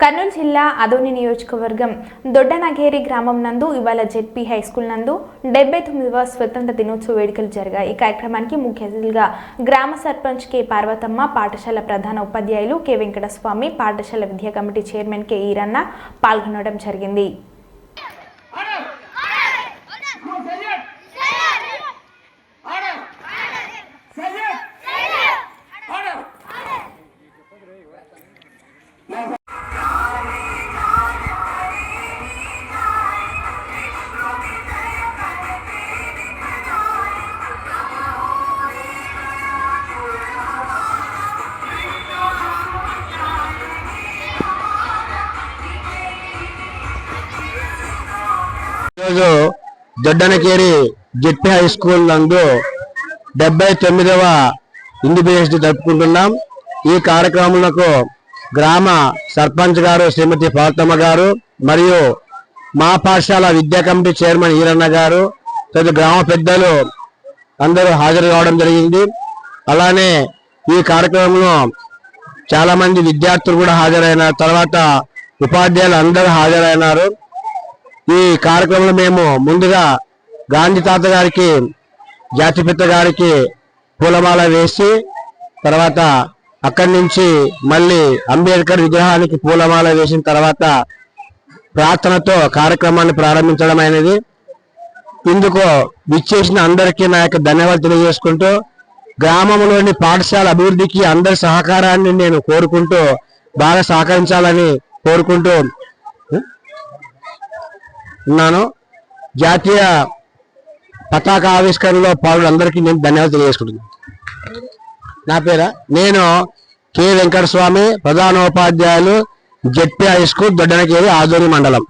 కర్నూలు జిల్లా అదోని నియోజకవర్గం దొడ్డనగేరి గ్రామం నందు ఇవాళ జెడ్పీ హై స్కూల్ నందు డెబ్బై తొమ్మిదవ స్వతంత్ర దినోత్సవ వేడుకలు జరిగాయి. ఈ కార్యక్రమానికి ముఖ్య అతిథులుగా గ్రామ సర్పంచ్ కె. పార్వతమ్మ పాఠశాల ప్రధాన ఉపాధ్యాయులు కె. వెంకటస్వామి పాఠశాల విద్యా కమిటీ చైర్మన్ కె. ఈరన్న పాల్గొనడం జరిగింది. ఈరోజు దొడ్డనకేరి జెడ్పీ హై స్కూల్ నందు డెబ్బై తొమ్మిదవ ఇండిపెండెన్స్ డే జరుపుకుంటున్నాం. ఈ కార్యక్రమంలో గ్రామ సర్పంచ్ గారు శ్రీమతి పార్తమ్మ గారు మరియు మా పాఠశాల విద్యా కమిటీ చైర్మన్ ఈరన్న గారు తదితర గ్రామ పెద్దలు అందరూ హాజరు కావడం జరిగింది. అలానే ఈ కార్యక్రమంలో చాలా మంది విద్యార్థులు కూడా హాజరైన తర్వాత ఉపాధ్యాయులు అందరూ హాజరైనారు. ఈ కార్యక్రమంలో మేము ముందుగా గాంధీ తాత గారికి జాతిపిత గారికి పూలమాల వేసి తర్వాత అక్కడి నుంచి మళ్ళీ అంబేద్కర్ విగ్రహానికి పూలమాల వేసిన తర్వాత ప్రార్థనతో కార్యక్రమాన్ని ప్రారంభించడం అనేది ఇందుకు విచ్చేసిన అందరికీ నా యొక్క ధన్యవాదాలు తెలియజేసుకుంటూ గ్రామంలోని పాఠశాల అభివృద్ధికి అందరి సహకారాన్ని నేను కోరుకుంటూ బాగా సహకరించాలని కోరుకుంటూ ఉన్నాను. జాతీయ పతాక ఆవిష్కరణలో పాల్గొనందరికీ నేను ధన్యవాదాలు తెలియజేసుకుంటున్నాను. నా పేర? నేను కె. వెంకటస్వామి ప్రధానోపాధ్యాయులు ZP high school Doddanakeri Adoni మండలం.